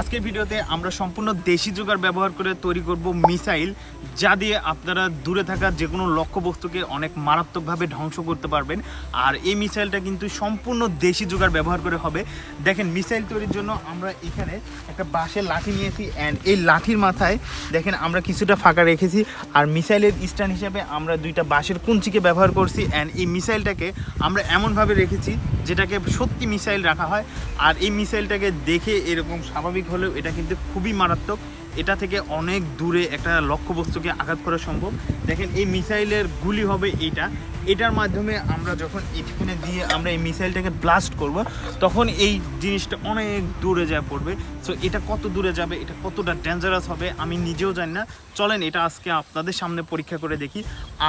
আজকের ভিডিওতে আমরা সম্পূর্ণ দেশি জোগাড় ব্যবহার করে তৈরি করব মিসাইল, যা দিয়ে আপনারা দূরে থাকা যে কোনো লক্ষ্যবস্তুকে অনেক মারাত্মকভাবে ধ্বংস করতে পারবেন। আর এই মিসাইলটা কিন্তু সম্পূর্ণ দেশি জোগাড় ব্যবহার করে হবে। দেখেন, মিসাইল তৈরির জন্য আমরা এখানে একটা বাঁশের লাঠি নিয়েছি অ্যান্ড এই লাঠির মাথায়, দেখেন, আমরা কিছুটা ফাঁকা রেখেছি। আর মিসাইলের স্ট্যান্ড হিসেবে আমরা দুইটা বাঁশের কুঞ্চিকে ব্যবহার করছি অ্যান্ড এই মিসাইলটাকে আমরা এমনভাবে রেখেছি, যেটাকে সত্যি মিসাইল রাখা হয়। আর এই মিসাইলটাকে দেখে এরকম স্বাভাবিক হলেও এটা কিন্তু খুবই মারাত্মক। এটা থেকে অনেক দূরে একটা লক্ষ্যবস্তুকে আঘাত করা সম্ভব। দেখেন, এই মিসাইলের গুলি হবে এইটা। এটার মাধ্যমে আমরা যখন এখানে দিয়ে আমরা এই মিসাইলটাকে ব্লাস্ট করব, তখন এই জিনিসটা অনেক দূরে যায় পড়বে। সো এটা কত দূরে যাবে, এটা কতটা ডেঞ্জারাস হবে, আমি নিজেও জানি না। চলেন, এটা আজকে আপনাদের সামনে পরীক্ষা করে দেখি।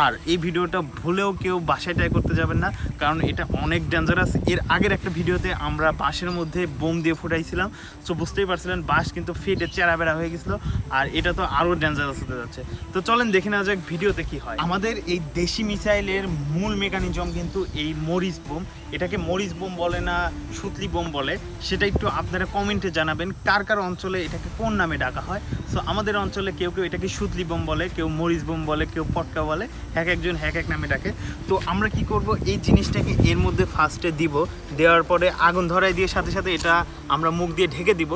আর এই ভিডিওটা ভুলেও কেউ বাসায় ট্রাই করতে যাবেন না, কারণ এটা অনেক ডেঞ্জারাস এর আগের একটা ভিডিওতে আমরা বাঁশের মধ্যে বোম দিয়ে ফুটাইছিলাম। সো বুঝতেই পারছিলেন, বাঁশ কিন্তু ফেটে চেরা বেড়া হয়ে গেছিল, আর এটা তো আরও ডেঞ্জারাস হতে যাচ্ছে। তো চলেন, দেখে নেওয়া যাক ভিডিওতে কি হয়। আমাদের এই দেশি মিসাইলের মূল মেকানিজম কিন্তু এই মরিচ বোম। এটাকে মরিচ বোম বলে না, সুতলি বোম বলে। সেটা একটু আপনারা কমেন্টে জানাবেন, কার কার অঞ্চলে এটাকে কোন নামে ডাকা হয়। সো আমাদের অঞ্চলে কেউ কেউ এটাকে সুতলি বোম বলে, কেউ মরিচ বোম বলে, কেউ পটকা বলে, এক একজন এক এক নামে ডাকে। তো আমরা কি করব, এই জিনিসটাকে এর মধ্যে ফার্স্টে দিব, দেওয়ার পরে আগুন ধরাই দিয়ে সাথে সাথে এটা আমরা মুখ দিয়ে ঢেকে দিব।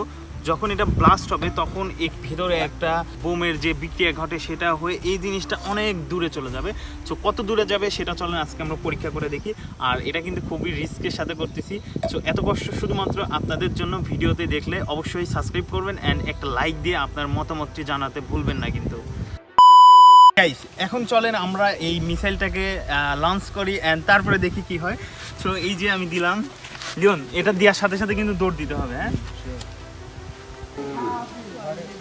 যখন এটা ব্লাস্ট হবে, তখন এক ভেতরে একটা বোমের যে বিক্রিয়া ঘটে সেটা হয়ে এই জিনিসটা অনেক দূরে চলে যাবে। সো কত দূরে যাবে সেটা চলেন আজকে আমরা পরীক্ষা করে দেখি। আর এটা কিন্তু খুবই রিস্কের সাথে করতেছি। সো এত কষ্ট শুধুমাত্র আপনাদের জন্য ভিডিওতে দেখলে অবশ্যই সাবস্ক্রাইব করবেন অ্যান্ড একটা লাইক দিয়ে আপনার মতামতটি জানাতে ভুলবেন না কিন্তু। গাইস এখন চলেন আমরা এই মিসাইলটাকে লঞ্চ করি অ্যান্ড তারপরে দেখি কি হয়। সো এই যে আমি দিলাম। লিওন, এটা দেওয়ার সাথে সাথে কিন্তু দৌড় দিতে হবে হ্যাঁ?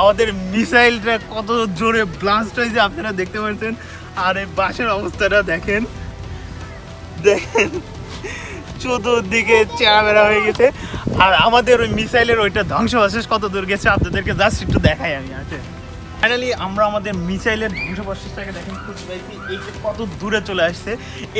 আমাদের মিসাইলটা কত জোরে ব্লাস্ট হয়েছে, আপনারা দেখতে পাচ্ছেন। আর এই বাসের অবস্থাটা দেখেন। দেখেন, চতুর্দিকে চেয়ারা হয়ে গেছে। আর আমাদের ওই মিসাইলের ওইটা ধ্বংসাবশেষ কত দূর গেছে, আপনাদেরকে জাস্ট একটু দেখাই আমি আছে ফাইনালি আমরা আমাদের মিসাইলের ধ্বংসাবশেষটাকে দেখেন খুঁজে পাইছি এই যে কত দূরে চলে আসছে,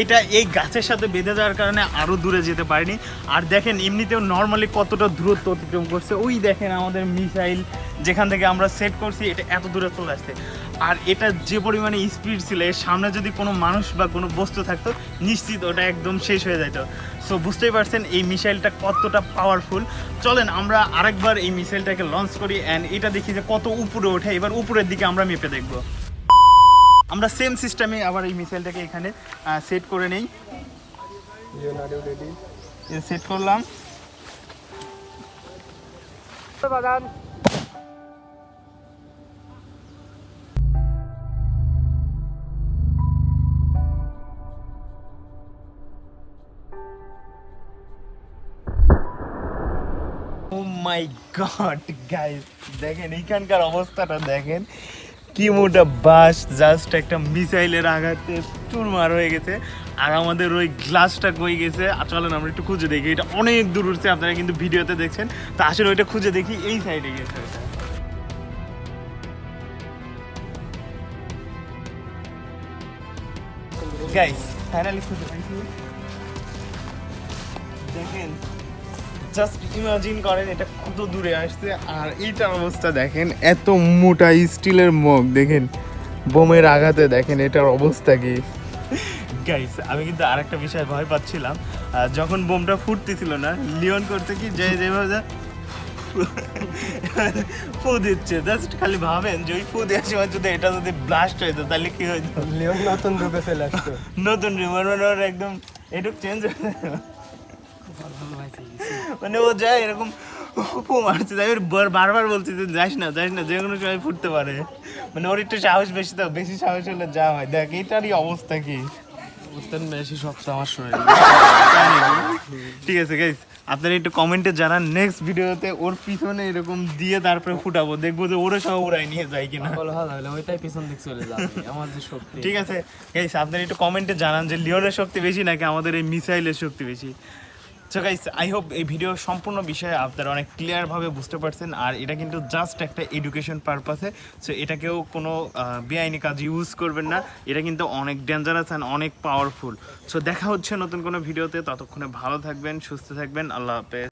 এটা এই গাছের সাথে বেঁধে যাওয়ার কারণে আরও দূরে যেতে পারিনি। আর দেখেন, এমনিতেও নর্মালি কতটা দূরত্ব অতিক্রম করছে। ওই দেখেন আমাদের মিসাইল, যেখান থেকে আমরা সেট করছি, এটা এত দূরে চলে আসছে। আর এটা যে পরিমাণে স্পিড ছিল, এর সামনে যদি কোনো মানুষ বা কোনো বস্তু থাকতো, নিশ্চিত ওটা একদম শেষ হয়ে যেত সো বুঝতেই পারছেন এই মিসাইলটা কতটা পাওয়ারফুল চলেন, আমরা আরেকবার এই মিসাইলটাকে লঞ্চ করি অ্যান্ড এটা দেখি যে কত উপরে ওঠে। এবার উপরের দিকে আমরা মেপে দেখব। আমরা সেম সিস্টেমে আবার এই মিসাইলটাকে এখানে সেট করে নেই। সেট করলাম। মাই গড গাইস দেখেন এইখানকার অবস্থাটা দেখেন। কি মোটা বাস জাস্ট একটা মিসাইলের আঘাতে চুরমার হয়ে গেছে। আর আমাদের ওই গ্লাসটা কই গেছে। চলেন, আমরা একটু খুঁজে দেখি। এটা অনেক দূর উঠছে, আপনারা কিন্তু ভিডিওতে দেখছেন। তা আসলে ওইটা খুঁজে দেখি, এই সাইডে গেছে। গাইস ফাইনালি খুঁজে দেখেন জাস্ট ইমাজিন করেন এটা কত দূরে আসছে। আর এইটার অবস্থা দেখেন এত মোটা স্টিলের মগ দেখেন বোমের আঘাতে দেখেন এটার অবস্থা কি। গাইস আমি কিন্তু আরেকটা বিষয় ভয় পাচ্ছিলাম। যখন বোমটা ফুটতেছিল না লিওন করতে কি যে যেভাবে যা- ফু দিচ্ছে জাস্ট খালি ভাবেন যে ওই ফু দেওয়ার সময় যদি এটা যদি ব্লাস্ট হইতো তাহলে কি হইতো লিওন নতুন রূপে চলে আসতো নতুন রিমোট একদম এটুক চেঞ্জ মানে ও যায় এরকম ফু মারছে তাই বারবার বলছি যে যাস না যাস না যে কোনো সময় ফুটতে পারে। মানে ওর একটু সাহস বেশি তো বেশি সাহস হলে যা হয়। দেখ এটারই অবস্থা কি? উত্তর বেশি সব আমার শরীর। ঠিক আছে গাইস আপনারা একটু কমেন্টে জানান নেক্সট ভিডিওতে ওর পিছনে এরকম দিয়ে তারপরে ফুটাবো। দেখব যে ওরা সব ওরাই নিয়ে যায় কিনা। ওইটাই পিছন দিক চলে যাবে আমার যে শক্তি। ঠিক আছে গাইস আপনারা একটু কমেন্টে জানান যে লিওনের শক্তি বেশি নাকি আমাদের এই মিসাইলের শক্তি বেশি? সো গাইস আই হোপ এই ভিডিও সম্পূর্ণ বিষয়ে আপনারা অনেক ক্লিয়ারভাবে বুঝতে পারছেন। আর এটা কিন্তু জাস্ট একটা এডুকেশন পারপাসে সো এটাকেও কোনো বেআইনি কাজ ইউজ করবেন না। এটা কিন্তু অনেক ডেঞ্জারাস অ্যান্ড অনেক পাওয়ারফুল সো দেখা হচ্ছে নতুন কোনো ভিডিওতে ততক্ষণে ভালো থাকবেন, সুস্থ থাকবেন। আল্লাহ হাফেজ।